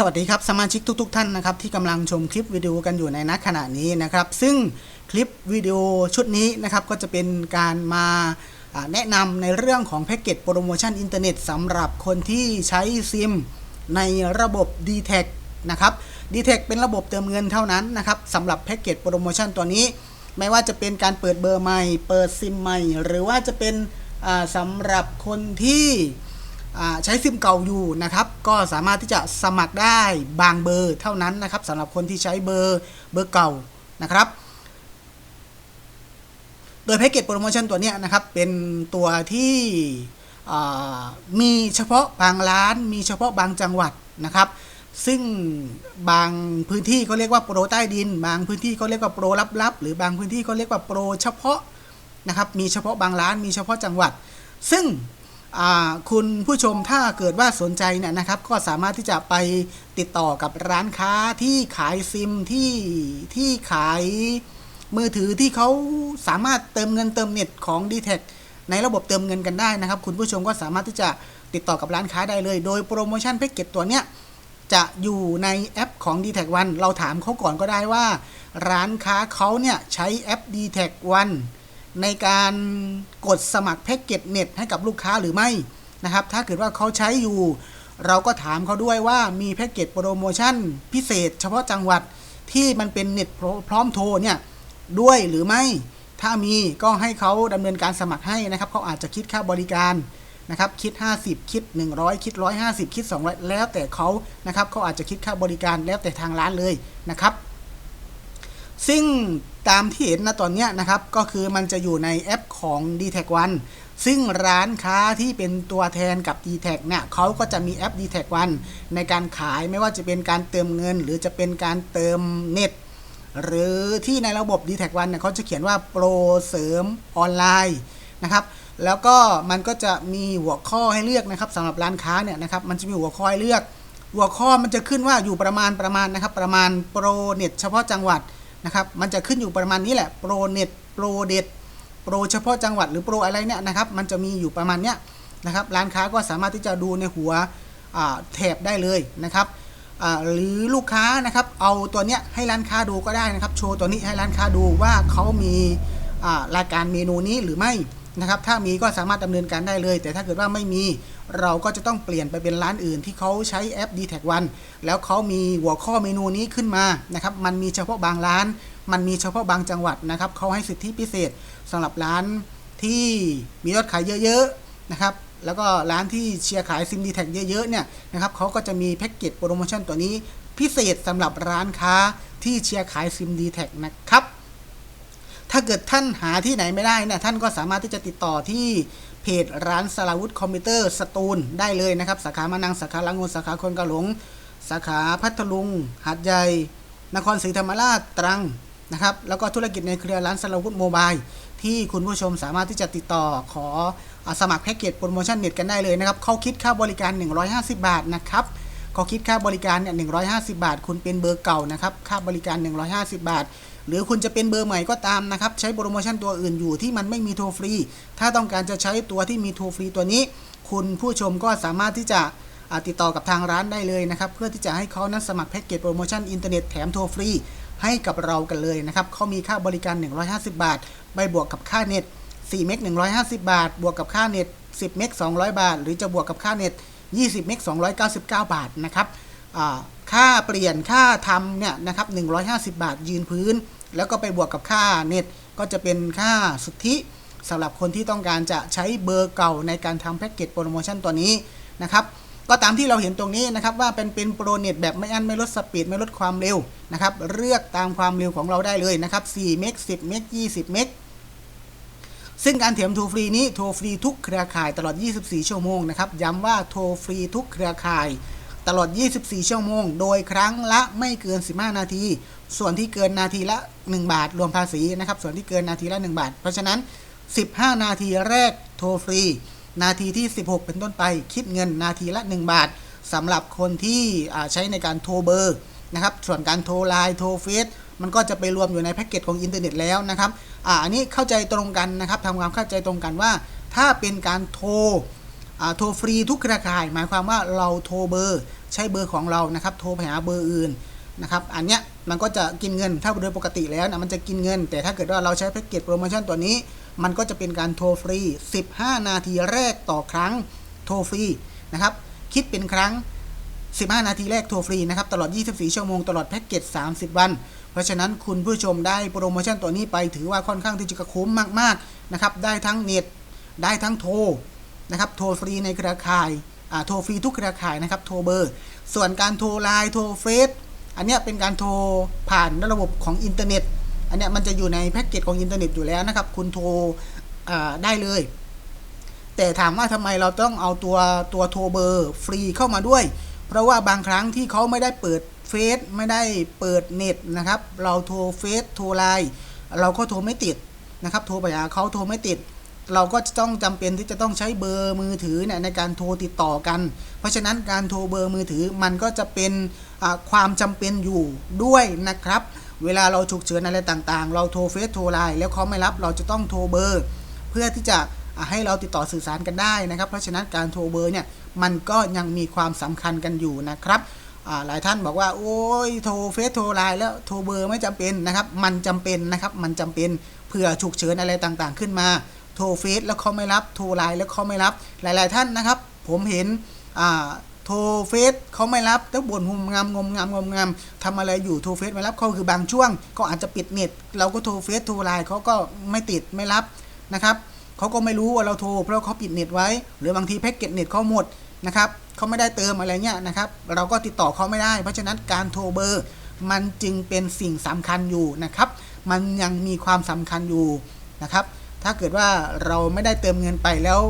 สวัสดีครับสมาชิกทุก ๆ ท่านนะครับที่กำลังชมคลิปวิดีโอกันอยู่ในณขณะนี้นะครับ ซึ่งคลิปวิดีโอชุดนี้นะครับก็จะเป็นการมาแนะนำในเรื่องของแพ็กเกจโปรโมชั่นอินเทอร์เน็ตสำหรับคนที่ใช้ซิมในระบบ d t แทนะครับ d t แทเป็นระบบเติมเงินเท่านั้นนะครับสำหรับแพ็กเกจโปรโมชั่นตัวนี้ ไม่ว่าจะเป็นการเปิดเบอร์ใหม่ เปิดซิมใหม่ หรือว่าจะเป็นอ่าสำหรับคนที่ ใช้ซิมเก่าอยู่นะครับ ก็สามารถที่จะสมัครได้บางเบอร์เท่านั้นนะครับสำหรับคนที่ใช้เบอร์เบอร์เก่านะครับ โดยแพ็กเกจโปรโมชั่นตัวนี้นะครับ เป็นตัวที่มีเฉพาะบางร้าน มีเฉพาะบางจังหวัดนะครับ ซึ่งบางพื้นที่เขาเรียกว่าโปรใต้ดิน บางพื้นที่เขาเรียกว่าโปรลับๆหรือบางพื้นที่เขาเรียกว่าโปรเฉพาะนะครับ มีเฉพาะบางร้าน มีเฉพาะจังหวัด ซึ่ง คุณผู้ชมถ้าเกิดว่าสนใจเนี่ยนะครับก็สามารถที่จะไปติดต่อกับร้านค้าที่ขายซิมที่ที่ขายมือถือที่เขาสามารถเติมเงินเติมเน็ตของ d t แทในระบบเติมเงินกันได้นะครับ คุณผู้ชมก็สามารถที่จะติดต่อกับร้านค้าได้เลย โดยโปรโมชั่นแพ็กเกจตัวเนี้ยจะอยู่ในแอปของ d t แท One เราถามเขาก่อนก็ได้ว่า ร้านค้าเขาเนี่ยใช้แอป d t แท One ในการกดสมัครแพ็กเกจเน็ตให้กับลูกค้าหรือไม่นะครับ ถ้าเกิดว่าเขาใช้อยู่ เราก็ถามเขาด้วยว่ามีแพ็กเกจโปรโมชั่นพิเศษ เฉพาะจังหวัดที่มันเป็นเน็ตพร้อมโทรเนี่ยด้วยหรือไม่ ถ้ามีก็ให้เขาดำเนินการสมัครให้นะครับเขาอาจจะคิดค่าบริการนะครับคิด 50 คิด 100 คิด 150 คิด 200 แล้วแต่เขานะครับเขาอาจจะคิดค่าบริการแล้วแต่ทางร้านเลยนะครับ ซึ่ง ตามที่เห็นนะตอนนี้นะครับ ก็คือมันจะอยู่ในแอปของ d t แท One ซึ่งร้านค้าที่เป็นตัวแทนกับ d t แทเนี่ยเขาก็จะมีแอป d t แท One ในการขายไม่ว่าจะเป็นการเติมเงิน หรือจะเป็นการเติมเน็ต หรือที่ในระบบ d t แท One เนี่ยเขาจะเขียนว่าโปรเสริมออนไลน์นะครับแล้วก็มันก็จะมีหัวข้อให้เลือกนะครับสำหรับร้านค้าเนี่ยนะครับมันจะมีหัวข้อให้เลือก หัวข้อมันจะขึ้นว่าอยู่ประมาณประมาณนะครับ ประมาณโปรเน็ตเฉพาะจังหวัด นะครับ มันจะขึ้นอยู่ประมาณนี้แหละโปรเน็ตโปรเด็ดโปรเฉพาะจังหวัดหรือโปรอะไรเนี่ยนะครับ มันจะมีอยู่ประมาณเนี้ยนะครับ ร้านค้าก็สามารถที่จะดูในหัวแถบได้เลยนะครับหรือลูกค้านะครับ เอาตัวเนี้ยให้ร้านค้าดูก็ได้นะครับ โชว์ตัวนี้ให้ร้านค้าดูว่าเขามีรายการเมนูนี้หรือไม่ นะครับ ถ้ามีก็สามารถดำเนินการได้เลย แต่ถ้าเกิดว่าไม่มีเราก็จะต้องเปลี่ยนไปเป็นร้านอื่นที่เขาใช้แอป d t แท One แล้วเขามีหัวข้อเมนูนี้ขึ้นมานะครับ มันมีเฉพาะบางร้าน มันมีเฉพาะบางจังหวัดนะครับเขาให้สิทธิพิเศษสำหรับร้านที่มียอดขายเยอะๆนะครับแล้วก็ร้านที่เชียร์ขายซิม d t แท็กเยอะๆเนี่ยนะครับเขาก็จะมีแพ็กเกจโปรโมชั่นตัวนี้พิเศษสำหรับร้านค้าที่เชียร์ขายซิม d t แท็กนะครับ ถ้าเกิดท่านหาที่ไหนไม่ได้นะท่านก็สามารถที่จะติดต่อที่เพจร้านสลาวุธคอมพิวเตอร์สตูลได้เลยนะครับ สาขามานังสาขาลังงูสาขาคนกะหลง สาขาพัทลุง หาดใหญ่ นครศรีธรรมราชตรังนะครับ แล้วก็ธุรกิจในเครือร้านสลาวุธโมบายที่คุณผู้ชมสามารถที่จะติดต่อขออสมัครแพ็กเกจโปรโมชั่นเน็ตกันได้เลยนะครับเขาคิดค่าบริการ 150 บาทนะครับเขาคิดค่าบริการเนี่ย150 บาท คุณเป็นเบอร์เก่านะครับ ค่าบริการ 150 บาท หรือคุณจะเป็นเบอร์ใหม่ก็ตามนะครับ ใช้โปรโมชั่นตัวอื่นอยู่ที่มันไม่มีโทรฟรี ถ้าต้องการจะใช้ตัวที่มีโทรฟรีตัวนี้ คุณผู้ชมก็สามารถที่จะติดต่อกับทางร้านได้เลยนะครับ เพื่อที่จะให้เขานั้นสมัครแพ็กเกจโปรโมชั่นอินเทอร์เน็ตแถมโทรฟรีให้กับเรากันเลยนะครับเขามีค่าบริการ 150 บาท ไปบวกกับค่าเน็ต 4 เมก 150 บาท บวกกับค่าเน็ต 10 เมก 200 บาท หรือจะบวกกับค่าเน็ต 20 เมก 299 บาทนะครับค่าเปลี่ยนค่าทำเนี่ยนะครับ 150 บาทยืนพื้น แล้วก็ไปบวกกับค่าเน็ตก็จะเป็นค่าสุทธิสำหรับคนที่ต้องการจะใช้เบอร์เก่าในการทำแพ็กเกจโปรโมชั่นตัวนี้นะครับก็ตามที่เราเห็นตรงนี้นะครับว่าเป็นเป็นโปรเน็ตแบบไม่อั้นไม่ลดสปีดไม่ลดความเร็วนะครับเลือกตามความเร็วของเราได้เลยนะครับ4เมก10เมก20เมกซึ่งการเถียมโทรฟรีนี้โทรฟรีทุกเครือข่ายตลอด 24 ชั่วโมงนะครับย้ำว่าโทรฟรีทุกเครือข่าย ตลอด 24 ชั่วโมง โดยครั้งละไม่เกิน 15 นาที ส่วนที่เกินนาทีละ 1 บาท รวมภาษีนะครับ ส่วนที่เกินนาทีละ 1 บาท เพราะฉะนั้น 15 นาทีแรกโทรฟรี นาทีที่ 16 เป็นต้นไป คิดเงินนาทีละ 1 บาทสำหรับคนที่ใช้ในการโทรเบอร์นะครับ ส่วนการโทรไลน์ โทรเฟซมันก็จะไปรวมอยู่ในแพ็กเกจของอินเทอร์เน็ตแล้วนะครับอ่าอันนี้เข้าใจตรงกันนะครับทำความเข้าใจตรงกันว่า ถ้าเป็นการโทรอ่าโทรฟรีทุกเครือข่าย หมายความว่าเราโทรเบอร์ ใช้เบอร์ของเรานะครับ โทรไปหาเบอร์อื่นนะครับ อันเนี้ยมันก็จะกินเงินถ้าโดยปกติแล้วนะมันจะกินเงิน แต่ถ้าเกิดว่าเราใช้แพ็กเกจโปรโมชั่นตัวนี้ มันก็จะเป็นการโทรฟรี 15 นาทีแรกต่อครั้งโทรฟรีนะครับ คิดเป็นครั้ง 15 นาทีแรกโทรฟรีนะครับ ตลอด 24 ชั่วโมง ตลอดแพ็กเกจ 30 วัน เพราะฉะนั้นคุณผู้ชมได้โปรโมชั่นตัวนี้ไปถือว่าค่อนข้างที่จะคุ้มมากๆนะครับ ได้ทั้งเน็ต ได้ทั้งโทรนะครับ โทรฟรีในเครือข่าย โทรฟรีทุกเครือข่ายนะครับโทรเบอร์ ส่วนการโทรไลน์โทรเฟซอันเนี้ยเป็นการโทรผ่านระบบของอินเทอร์เน็ต อันเนี้ยมันจะอยู่ในแพ็กเกจของอินเทอร์เน็ตอยู่แล้วนะครับ คุณโทรอ่าได้เลย แต่ถามว่าทำไมเราต้องเอาตัวตัวโทรเบอร์ฟรีเข้ามาด้วย เพราะว่าบางครั้งที่เขาไม่ได้เปิดเฟซไม่ได้เปิดเน็ตนะครับ เราโทรเฟซโทรไลน์เราก็โทรไม่ติดนะครับ โทรไปหาเขาโทรไม่ติด เราก็จะต้องจำเป็นที่จะต้องใช้เบอร์มือถือเนี่ยในการโทรติดต่อกัน เพราะฉะนั้นการโทรเบอร์มือถือมันก็จะเป็นความจำเป็นอยู่ด้วยนะครับ เวลาเราฉุกเฉินอะไรต่างๆ เราโทรเฟซโทรไลน์แล้วเขาไม่รับเราจะต้องโทรเบอร์ เพื่อที่จะให้เราติดต่อสื่อสารกันได้นะครับ เพราะฉะนั้นการโทรเบอร์เนี่ยมันก็ยังมีความสำคัญกันอยู่นะครับหลายท่านบอกว่าโอ้ยโทรเฟซโทรไลน์แล้วโทรเบอร์ไม่จำเป็นนะครับ มันจำเป็นนะครับ มันจำเป็นเผื่อฉุกเฉินอะไรต่างๆ ขึ้นมา โทรเฟซแล้วเขาไม่รับ โทรไลน์แล้วเขาไม่รับ หลาย ๆ ท่านนะครับ ผมเห็นอ่าโทรเฟซเขาไม่รับแล้วบ่นงมงามงมงามงมงามทำอะไรอยู่โทรเฟซไม่รับเขาคือบางช่วง ก็อาจจะปิดเน็ต เราก็โทรเฟซโทรไลน์เขาก็ไม่ติดไม่รับนะครับเขาก็ไม่รู้ว่าเราโทรเพราะเขาปิดเน็ตไว้ หรือบางทีแพ็กเกจเน็ตเขาหมดนะครับเขาไม่ได้เติมอะไรเงี้ยนะครับเราก็ติดต่อเขาไม่ได้ เพราะฉะนั้นการโทรเบอร์ มันจึงเป็นสิ่งสำคัญอยู่นะครับ มันยังมีความสำคัญอยู่นะครับ ถ้าเกิดว่าเราไม่ได้เติมเงินไปแล้ว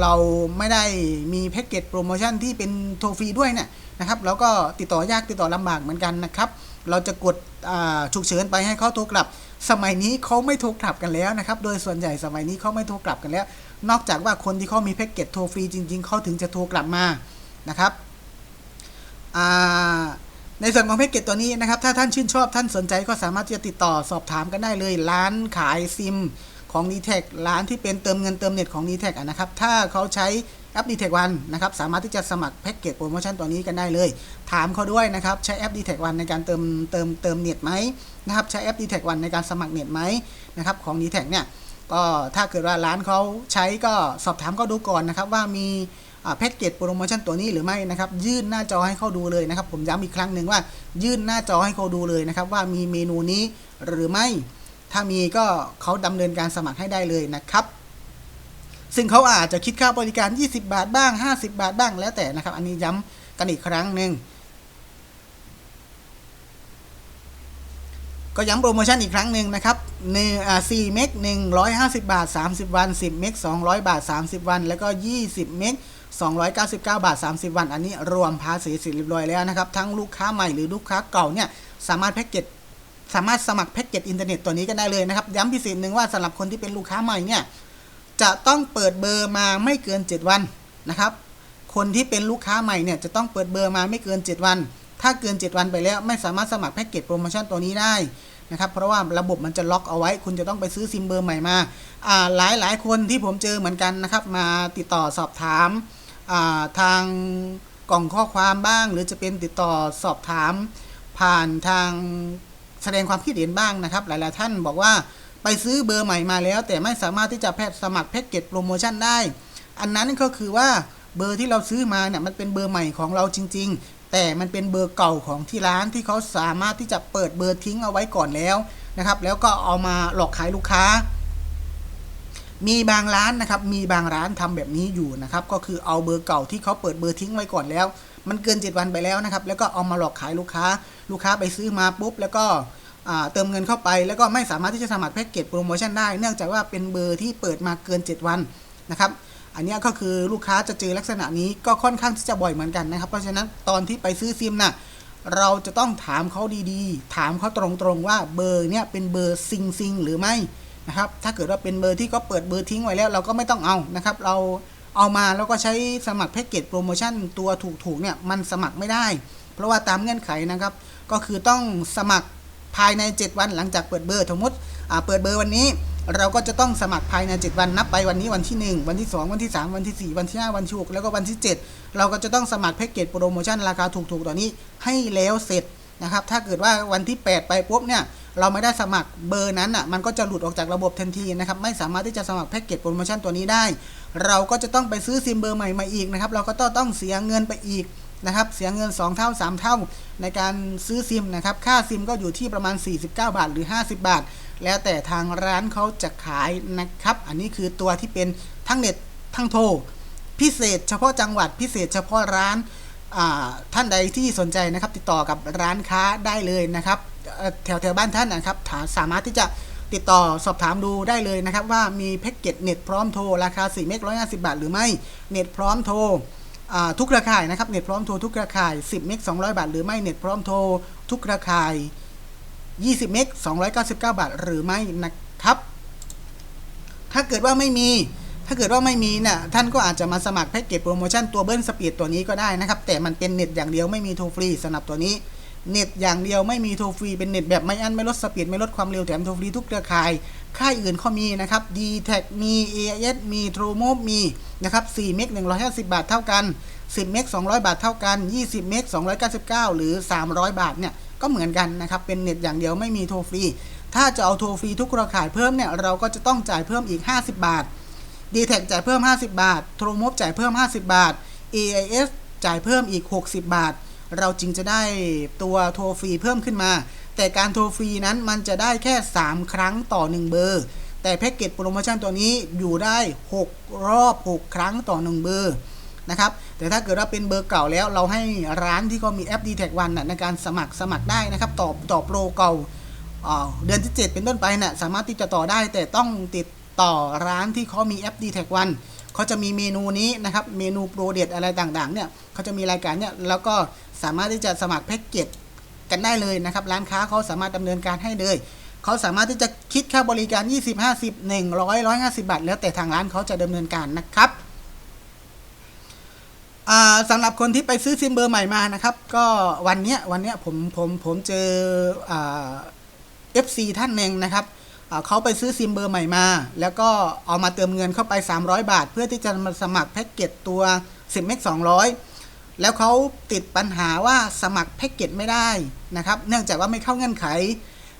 เราไม่ได้มีแพ็กเกจโปรโมชั่นที่เป็นโทรฟรีด้วยเนี่ยนะครับเราก็ติดต่อยากติดต่อลำบากเหมือนกันนะครับ เราจะกดฉุกเฉินไปให้เขาโทรกลับ สมัยนี้เขาไม่โทรกลับกันแล้วนะครับ โดยส่วนใหญ่สมัยนี้เขาไม่โทรกลับกันแล้ว นอกจากว่าคนที่เขามีแพ็กเกจโทรฟรีจริง ๆเขาถึงจะโทรกลับมานะครับในส่วนของแพ็กเกจตัวนี้นะครับ ถ้าท่านชื่นชอบท่านสนใจก็สามารถที่จะติดต่อสอบถามกันได้เลย ร้านขายซิม ของ d t แทร้านที่เป็นเติมเงินเติมเน็ตของ d t แทนะครับ ถ้าเขาใช้แอป d t แทวันนะครับ สามารถที่จะสมัครแพ็กเกจโปรโมชั่นตัวนี้กันได้เลย ถามเขาด้วยนะครับ ใช้แอป d t แทวันในการเติมเติมเติมเน็ตไหมนะครับ ใช้แอป d t แทวันในการสมัครเน็ตไหมนะครับ ของ d t แทเนี่ย ก็ถ้าเกิดว่าร้านเขาใช้ก็สอบถามก็ดูก่อนนะครับว่ามีแพ็กเกจโปรโมชั่นตัวนี้หรือไม่นะครับ ยื่นหน้าจอให้เขาดูเลยนะครับ ผมย้ำอีกครั้งหนึ่งว่า ยื่นหน้าจอให้เขาดูเลยนะครับว่ามีเมนูนี้หรือไม่ ถ้ามีก็เขาดำเนินการสมัครให้ได้เลยนะครับ ซึ่งเขาอาจจะคิดค่าบริการ 20 บาทบ้าง 50 บาทบ้างแล้วแต่นะครับ อันนี้ย้ำกันอีกครั้งหนึ่งก็ย้ำโปรโมชั่นอีกครั้งหนึ่งนะครับหนึ่งอ่า4เมก150บาท30วัน10เมก200บาท30วัน แล้วก็20เมก299บาท30วัน อันนี้รวมภาษีสร็จเรียบร้อยแล้วนะครับ ทั้งลูกค้าใหม่หรือลูกค้าเก่าเนี่ย สามารถแพ็กเกจ สามารถสมัครแพ็กเกจอินเทอร์เน็ตตัวนี้กันได้เลยนะครับ ย้ำพิเศษหนึ่งว่าสำหรับคนที่เป็นลูกค้าใหม่เนี่ยจะต้องเปิดเบอร์มาไม่เกิน 7 วันนะครับ คนที่เป็นลูกค้าใหม่เนี่ยจะต้องเปิดเบอร์มาไม่เกิน 7 วัน ถ้าเกิน 7 วันไปแล้ว ไม่สามารถสมัครแพ็กเกจโปรโมชั่นตัวนี้ได้นะครับเพราะว่าระบบมันจะล็อกเอาไว้ คุณจะต้องไปซื้อซิมเบอร์ใหม่มาอ่าหลายหลายคนที่ผมเจอเหมือนกันนะครับ มาติดต่อสอบถามอ่าทางกล่องข้อความบ้าง หรือจะเป็นติดต่อสอบถามผ่านทาง แสดงความคิดเห็นบ้างนะครับ หลายๆท่านบอกว่าไปซื้อเบอร์ใหม่มาแล้ว แต่ไม่สามารถที่จะแพทสมัครแพ็กเกจโปรโมชั่นได้ อันนั้นก็คือว่าเบอร์ที่เราซื้อมาเนี่ยมันเป็นเบอร์ใหม่ของเราจริง ๆ แต่มันเป็นเบอร์เก่าของที่ร้านที่เขาสามารถที่จะเปิดเบอร์ทิ้งเอาไว้ก่อนแล้วนะครับ แล้วก็เอามาหลอกขายลูกค้า มีบางร้านนะครับ มีบางร้านทำแบบนี้อยู่นะครับ ก็คือเอาเบอร์เก่าที่เขาเปิดเบอร์ทิ้งไว้ก่อนแล้ว มันเกิน 7 วันไปแล้วนะครับ แล้วก็เอามาหลอกขายลูกค้า ลูกค้าไปซื้อมาปุ๊บ แล้วก็เติมเงินเข้าไป แล้วก็ไม่สามารถที่จะสมัครแพ็กเกจโปรโมชั่นได้ เนื่องจากว่าเป็นเบอร์ที่เปิดมาเกิน 7 วันนะครับอันนี้ก็คือลูกค้าจะเจอลักษณะนี้ก็ค่อนข้างที่จะบ่อยเหมือนกันนะครับ เพราะฉะนั้นตอนที่ไปซื้อซิมน่ะเราจะต้องถามเขาดีๆ ถามเขาตรงๆว่าเบอร์เนี่ยเป็นเบอร์ซิงซิงหรือไม่นะครับ ถ้าเกิดว่าเป็นเบอร์ที่เขาเปิดเบอร์ทิ้งไว้แล้วเราก็ไม่ต้องเอานะครับ เรา เอามาแล้วก็ใช้สมัครแพ็กเกจโปรโมชั่นตัวถูกๆเนี่ยมันสมัครไม่ได้ เพราะว่าตามเงื่อนไขนะครับ ก็คือต้องสมัครภายใน 7 วันหลังจากเปิดเบอร์สมมติอ่าเปิดเบอร์วันนี้ เราก็จะต้องสมัครภายใน 7 วันนับไปวันนี้วันที่ 1 วันที่ 2 วันที่ 3 วันที่ 4 วันที่ 5 วันที่6แล้วก็วันที่ 7 เราก็จะต้องสมัครแพ็กเกจโปรโมชั่นราคาถูกๆตัวนี้ให้แล้วเสร็จนะครับถ้าเกิดว่าวันที่ 8 ไปปุ๊บเนี่ยเราไม่ได้สมัครเบอร์นั้นอะมันก็จะหลุดออกจากระบบทันทีนะครับไม่สามารถที่จะสมัครแพ็กเกจโปรโมชั่นตัวนี้ได้ เราก็จะต้องไปซื้อซิมเบอร์ใหม่มาอีกนะครับ เราก็ต้องเสียเงินไปอีกนะครับ เสียเงิน 2 เท่า 3 เท่า ในการซื้อซิมนะครับ ค่าซิมก็อยู่ที่ประมาณ 49 บาทหรือ 50 บาท แล้วแต่ทางร้านเขาจะขายนะครับ อันนี้คือตัวที่เป็นทั้งเน็ตทั้งโทรพิเศษเฉพาะจังหวัดพิเศษเฉพาะร้านาท่านใดที่สนใจนะครับติดต่อกับร้านค้าได้เลยนะครับแถวแถวบ้านท่านนะครับาสามารถที่จะ ติดต่อสอบถามดูได้เลยนะครับ ว่ามีแพ็กเกจเน็ตพร้อมโทร ราคา 4 เมก 150 บาท หรือไม่ เน็ตพร้อมโทรทุกเครือข่ายนะครับ เน็ตพร้อมโทรทุกเครือข่าย 10 เมก 200 บาท หรือไม่ เน็ตพร้อมโทรทุกเครือข่าย 20 เมก 299 บาท หรือไม่นะครับ ถ้าเกิดว่าไม่มี ถ้าเกิดว่าไม่มีเนี่ยท่านก็อาจจะมาสมัครแพ็กเกจโปรโมชั่นตัวเบิ้ลสปีดตัวนี้ก็ได้นะครับ แต่มันเป็นเน็ตอย่างเดียวไม่มีโทรฟรีสำหรับตัวนี้ เน็ตอย่างเดียวไม่มีโทรฟรีเป็นเน็ตแบบไม่อั้นไม่ลดสปีดไม่ลดความเร็วแถมโทรฟรีทุกเครือข่าย ค่ายอื่นเขามีนะครับ d t แทมี AIS มี True Move มีนะครับ4เมก150 บาทเท่ากัน 10 เมก200 บาทเท่ากัน 20 เมก299 หรือ 300 บาทเนี่ยก็เหมือนกันนะครับเป็นเน็ตอย่างเดียวไม่มีโทรฟรี ถ้าจะเอาโทรฟรีทุกเครือข่ายเพิ่มเนี่ยเราก็จะต้องจ่ายเพิ่มอีก 50 บาท d t แทจ่ายเพิ่ม 50 บาทโทรมบจ่ายเพิ่ม 50 บาท AIS จ่ายเพิ่มอีก 60 บาท เราจึงจะได้ตัวโทรฟรีเพิ่มขึ้นมา แต่การโทรฟรีนั้นมันจะได้แค่ 3 ครั้งต่อ 1 เบอร์ แต่แพ็กเกจโปรโมชั่นตัวนี้อยู่ได้ 6 รอบ 6 ครั้งต่อ 1 เบอร์นะครับแต่ถ้าเกิดว่าเป็นเบอร์เก่าแล้วเราให้ร้านที่เขามีแอป d t แทวันในการสมัครสมัครได้นะครับต่อต่อโปรเก่าเดือนที่ 7 เป็นต้นไปนะ่ะสามารถที่จะต่อได้ แต่ต้องติดต่อร้านที่เขามีแอป d t แทวันเขาจะมีเมนูนี้นะครับเมนูโปรเดตอะไรต่างๆเนี่ยเขาจะมีรายการเนี่ยแล้วก็ สามารถที่จะสมัครแพ็กเกจกันได้เลยนะครับ ร้านค้าเขาสามารถดำเนินการให้เลยเขาสามารถที่จะคิดค่าบริการ 20 50 100 150 บาท แล้วแต่ทางร้านเขาจะดำเนินการนะครับสำหรับคนที่ไปซื้อซิมเบอร์ใหม่มานะครับ ก็วันเนี้ยวันเนี้ยผมผมผมเจอเอ่า FC ท่านหนึ่งนะครับเขาไปซื้อซิมเบอร์ใหม่มา แล้วก็เอามาเติมเงินเข้าไป 300 บาท เพื่อที่จะมาสมัครแพ็กเกจตัว 10เมก200 แล้วเขาติดปัญหาว่าสมัครแพ็กเกจไม่ได้นะครับ เนื่องจากว่าไม่เข้าเงื่อนไข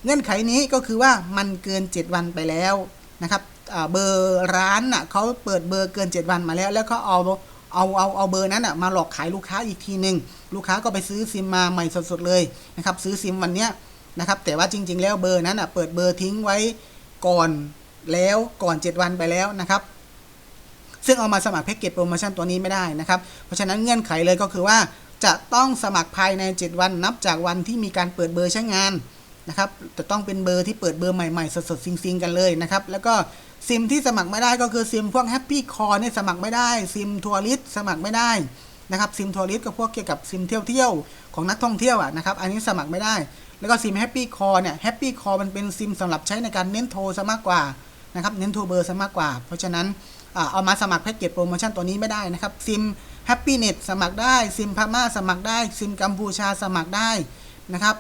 เงื่อนไขนี้ก็คือว่ามันเกิน 7 วันไปแล้วนะครับเบอร์ร้านน่ะเขาเปิดเบอร์เกิน 7 วันมาแล้ว แล้วก็เอาเอาเอาเอาเบอร์นั้นอะมาหลอกขายลูกค้าอีกทีหนึ่งลูกค้าก็ไปซื้อซิมมาใหม่สดๆเลยนะครับซื้อซิมวันเนี้ยนะครับแต่ว่าจริง ๆ แล้วเบอร์นั้นอะเปิดเบอร์ทิ้งไว้ก่อนแล้วก่อน 7 วันไปแล้วนะครับ ซึ่งเอามาสมัครแพ็กเกจโปรโมชั่นตัวนี้ไม่ได้นะครับ เพราะฉะนั้นเงื่อนไขเลยก็คือว่า จะต้องสมัครภายใน 7 วันนับจากวันที่มีการเปิดเบอร์ใช้งานนะครับจะต้องเป็นเบอร์ที่เปิดเบอร์ใหม่ๆ สดๆซิงๆกันเลยนะครับ แล้วก็ซิมที่สมัครไม่ได้ก็คือซิมพวกแฮปปี้คอร์เนี่ยสมัครไม่ได้ ซิมทัวริสสมัครไม่ได้นะครับซิมทัวริสก็พวกเกี่ยวกับซิมเที่ยวๆของนักท่องเที่ยวอะนะครับอันนี้สมัครไม่ได้ แล้วก็ซิม Happy Call เนี่ย Happy Call มันเป็นซิมสำหรับใช้ในการเน้นโทรซะมากกว่านะครับเน้นโทรเบอร์ซะมากกว่า เพราะฉะนั้น เอามาสมัครแพ็กเกจโปรโมชั่นตัวนี้ไม่ได้นะครับซิม Happy Net สมัครได้ซิมพม่าสมัครได้ซิมกัมพูชาสมัครได้นะครับ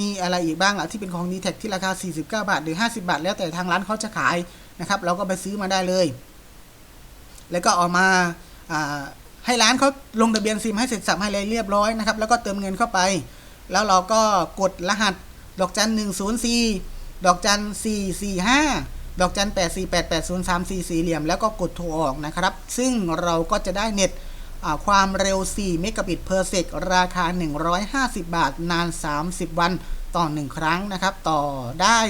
มีอะไรอีกบ้างอะที่เป็นของ d t แทที่ราคา 49 บาท หรือ 50 บาท แล้วแต่ทางร้านเขาจะขายนะครับ เราก็ไปซื้อมาได้เลย แล้วก็ออกมาอ่าให้ร้านเขาลงทะเบียนซิมให้เสร็จสับให้เลยเรียบร้อยนะครับ แล้วก็เติมเงินเข้าไป แล้วเราก็กดรหัส ดอกจัน 104 ดอกจัน 445 ดอกจัน 8488034 สี่เหลี่ยม แล้วก็กดโทรออกนะครับ ซึ่งเราก็จะได้เน็ตความเร็ว 4 เมกะบิตเพอร์เซกราคา 150 บาท นาน 30 วันต่อ 1 ครั้งนะครับ ต่อได้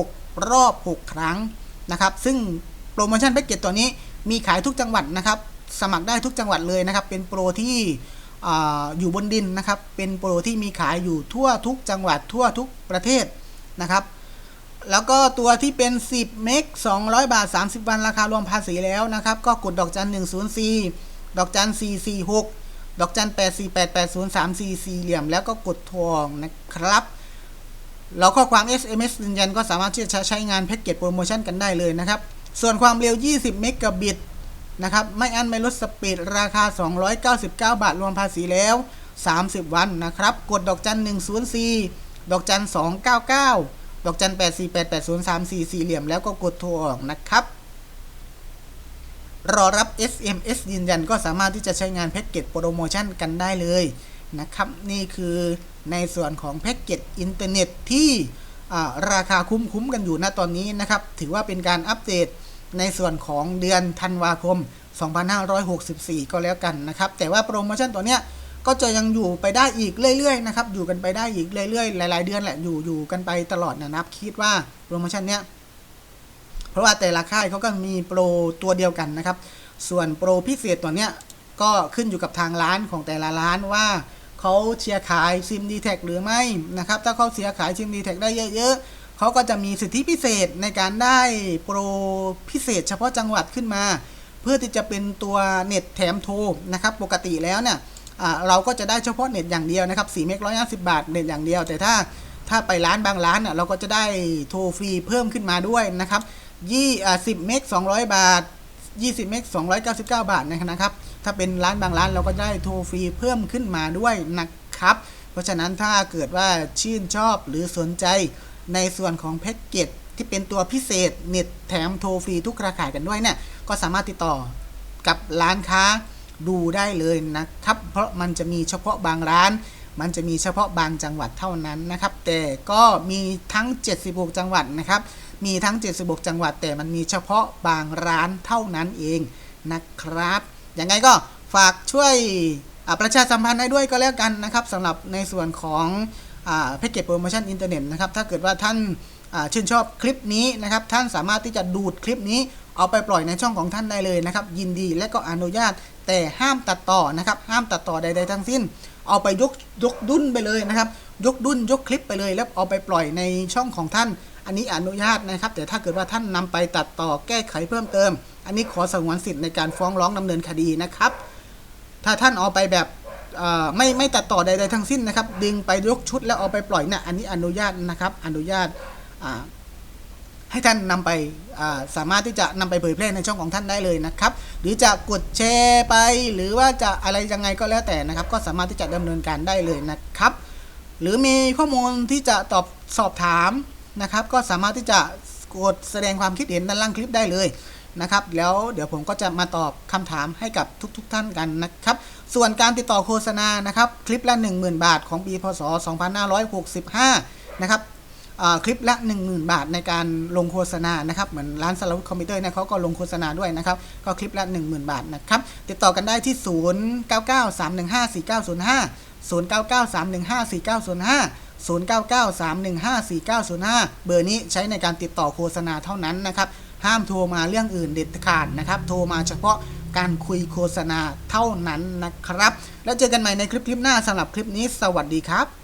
6 รอบ 6 ครั้งนะครับ ซึ่งโปรโมชั่นแพ็กเกจตัวนี้มีขายทุกจังหวัดนะครับ สมัครได้ทุกจังหวัดเลยนะครับ เป็นโปรที่อยู่บนดินนะครับ เป็นโปรที่มีขายอยู่ทั่วทุกจังหวัดทั่วทุกประเทศนะครับ แล้วก็ตัวที่เป็น 10 เมก200 บาท 30 วันราคารวมภาษีแล้วนะครับ ก็กดดอกจัน 104 ดอกจัน 446 ดอกจัน 8488034 สี่เหลี่ยม แล้วก็กดทองนะครับ เราข้อความ SMS ยืนยันก็สามารถที่จะใช้งานแพ็กเกจโปรโมชั่นกันได้เลยนะครับ ส่วนความเร็ว 20 เมกะบิตนะครับ ไม่อันไม่ลดสปีดราคา 299 บาทรวมภาษีแล้ว 30 วันนะครับ กดดอกจัน 104 ดอกจัน 299 ดดอกจัน8 4 8 8 0 3 4สี่เหลี่ยมแล้วก็กดโทรออกนะครับ รอรับ SMS ยืนยันก็สามารถที่จะใช้งานแพ็กเกจโปรโมชั่นกันได้เลยนะครับ นี่คือในส่วนของแพ็กเกจอินเทอร์เน็ตที่อ่าราคาคุ้มๆกันอยู่ณตอนนี้นะครับ ถือว่าเป็นการอัปเดตในส่วนของเดือนธันวาคม 2564 ก็แล้วกันนะครับ แต่ว่าโปรโมชั่นตัวเนี้ย ก็จะยังอยู่ไปได้อีกเรื่อยๆนะครับอยู่กันไปได้อีกเรื่อยๆ หลาย ๆ เดือนแหละอยู่อยู่กันไปตลอดนะนับคิดว่าโปรโมชั่นเนี้ยเพราะว่าแต่ละค่ายเขาก็มีโปรตัวเดียวกันนะครับ ส่วนโปรพิเศษตัวเนี้ยก็ขึ้นอยู่กับทางร้านของแต่ละร้านว่าเขาเชียร์ขายซิมดีแท็หรือไม่นะครับถ้าเขาเชียร์ขายซิมดีแท็ได้เยอะๆเขาก็จะมีสิทธิพิเศษในการได้โปรพิเศษ เฉพาะจังหวัดขึ้นมา เพื่อที่จะเป็นตัวเน็ตแถมโทรนะครับปกติแล้วเนี่ย เราก็จะได้เฉพาะเน็ตอย่างเดียวนะครับ4เมกร้อยห้าสิบบาทเน็ตอย่างเดียว แต่ถ้าถ้าไปร้านบางร้านเราก็จะได้โทรฟรีเพิ่มขึ้นมาด้วยนะครับยี่สิบเมกสองร้อยบาทยี่สิบเมกสองร้อยเก้าสิบาทนะครับ ถ้าเป็นร้านบางร้านเราก็ได้โทรฟรีเพิ่มขึ้นมาด้วยนะครับ เพราะฉะนั้นถ้าเกิดว่าชื่นชอบหรือสนใจในส่วนของแพ็กเกจที่เป็นตัวพิเศษเน็ตแถมโทรฟรีทุกราคากันด้วยเนี่ย ก็สามารถติดต่อกับร้านค้า ดูได้เลยนะครับ เพราะมันจะมีเฉพาะบางร้าน มันจะมีเฉพาะบางจังหวัดเท่านั้นนะครับ แต่ก็มีทั้ง 76 จังหวัดนะครับ มีทั้ง 76 จังหวัด แต่มันมีเฉพาะบางร้านเท่านั้นเองนะครับ ยังไงก็ฝากช่วยประชาสัมพันธ์ให้ด้วยก็แล้วกันนะครับสำหรับในส่วนของแพ็กเกจโปรโมชั่นอินเทอร์เน็ตนะครับ ถ้าเกิดว่าท่านชื่นชอบคลิปนี้นะครับ ท่านสามารถที่จะดูดคลิปนี้ เอาไปปล่อยในช่องของท่านได้เลยนะครับ ยินดีและก็อนุญาตแต่ห้ามตัดต่อนะครับ ห้ามตัดต่อใด ๆ ทั้งสิ้น เอาไปยกยกดุนไปเลยนะครับ ยกดุนยกคลิปไปเลย แล้วเอาไปปล่อยในช่องของท่าน อันนี้อนุญาตนะครับ แต่ถ้าเกิดว่าท่านนำไปตัดต่อแก้ไขเพิ่มเติม อันนี้ขอสงวนสิทธิ์ในการฟ้องร้องดำเนินคดีนะครับ ถ้าท่านเอาไปแบบไม่ไม่ตัดต่อใดๆทั้งสิ้นนะครับ ดึงไปยกชุดแล้วเอาไปปล่อยเนี่ยอันนี้อนุญาตนะครับ อนุญาตอ่า ให้ท่านนำไปาสามารถที่จะนำไปเผยแพร่ในช่องของท่านได้เลยนะครับ หรือจะกดแชร์ไป หรือว่าจะอะไรยังไงก็แล้วแต่นะครับ ก็สามารถที่จะดำเนินการได้เลยนะครับ หรือมีข้อมูลที่จะตอบสอบถามนะครับ ก็สามารถที่จะกดแสดงความคิดเห็นด้านล่างคลิปได้เลยนะครับแล้วเดี๋ยวผมก็จะมาตอบคำถามให้กับทุกๆทท่านกันนะครับ ส่วนการติดต่อโฆษณานะครับ คลิปละ 10,000 บาทของปีพศ 2565 นะครับอ่า คลิปละ 10,000 บาทในการลงโฆษณานะครับเหมือนร้านสลับคอมพิวเตอร์เนี่ยเขาก็ลงโฆษณาด้วยนะครับก็คลิปละ 10,000 บาทนะครับติดต่อกันได้ที่0993154905 0993154905 เบอร์นี้ใช้ในการติดต่อโฆษณาเท่านั้นนะครับห้ามโทรมาเรื่องอื่นเด็ดขาดนะครับโทรมาเฉพาะการคุยโฆษณาเท่านั้นนะครับ แล้วเจอกันใหม่ในคลิปคลิปหน้าสำหรับคลิปนี้ สวัสดีครับ